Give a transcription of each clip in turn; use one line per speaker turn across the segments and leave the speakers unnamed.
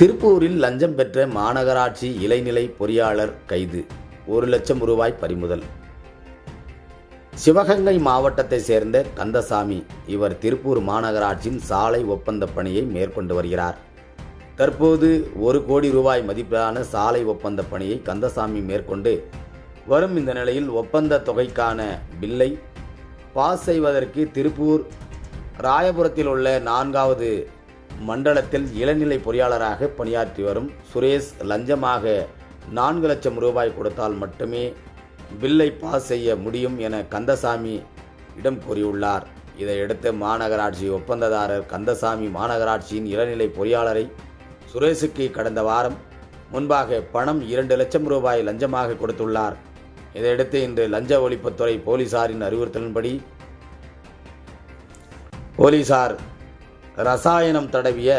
திருப்பூரில் லஞ்சம் பெற்ற மாநகராட்சி இளைநிலை பொறியாளர் கைது ஒரு லட்சம் ரூபாய் பறிமுதல். சிவகங்கை மாவட்டத்தை சேர்ந்த கந்தசாமி இவர் திருப்பூர் மாநகராட்சியின் சாலை ஒப்பந்த பணியை மேற்கொண்டு வருகிறார். தற்போது ஒரு கோடி ரூபாய் மதிப்பிலான சாலை ஒப்பந்த பணியை கந்தசாமி மேற்கொண்டு வரும் இந்த நிலையில் ஒப்பந்த தொகைக்கான பில்லை பாஸ் செய்வதற்கு திருப்பூர் ராயபுரத்தில் உள்ள நான்காவது மண்டலத்தில் இளநிலை பொறியாளராக பணியாற்றி வரும் சுரேஷ் லஞ்சமாக நான்கு லட்சம் ரூபாய் கொடுத்தால் மட்டுமே பில்லை பாஸ் செய்ய முடியும் என கந்தசாமி இடம் கூறியுள்ளார். இதையடுத்து மாநகராட்சி ஒப்பந்ததாரர் கந்தசாமி மாநகராட்சியின் இளநிலை பொறியாளரை சுரேஷுக்கு கடந்த வாரம் முன்பாக பணம் இரண்டு லட்சம் ரூபாய் லஞ்சமாக கொடுத்துள்ளார். இதையடுத்து இன்று லஞ்ச ஒழிப்புத்துறை போலீசாரின் அறிவுறுத்தலின்படி போலீசார் ரசாயனம் தடவிய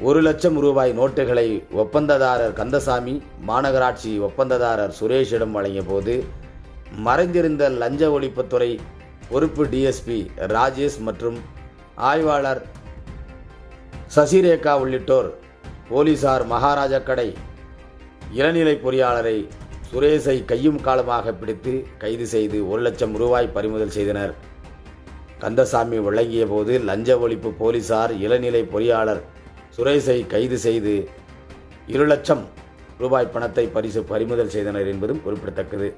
ஒரு லட்சம் ரூபாய் நோட்டுகளை ஒப்பந்ததாரர் கந்தசாமி மாநகராட்சி ஒப்பந்ததாரர் சுரேஷிடம் வழங்கிய போது மறைந்திருந்த லஞ்ச ஒழிப்புத்துறை பொறுப்பு டிஎஸ்பி ராஜேஷ் மற்றும் ஆய்வாளர் சசிரேகா உள்ளிட்டோர் போலீசார் மகாராஜா கடை இளநிலை பொறியாளரை சுரேஷை கையும் காலமாக பிடித்து கைது செய்து ஒரு லட்சம் ரூபாய் பறிமுதல் செய்தனர். கந்தசாமி விளங்கிய போது லஞ்ச ஒழிப்பு போலீசார் இளநிலை பொறியாளர் சுரேஷை கைது செய்து இரு லட்சம் ரூபாய் பணத்தை பரிசு பறிமுதல் செய்தனர் என்பதும் குறிப்பிடத்தக்கது.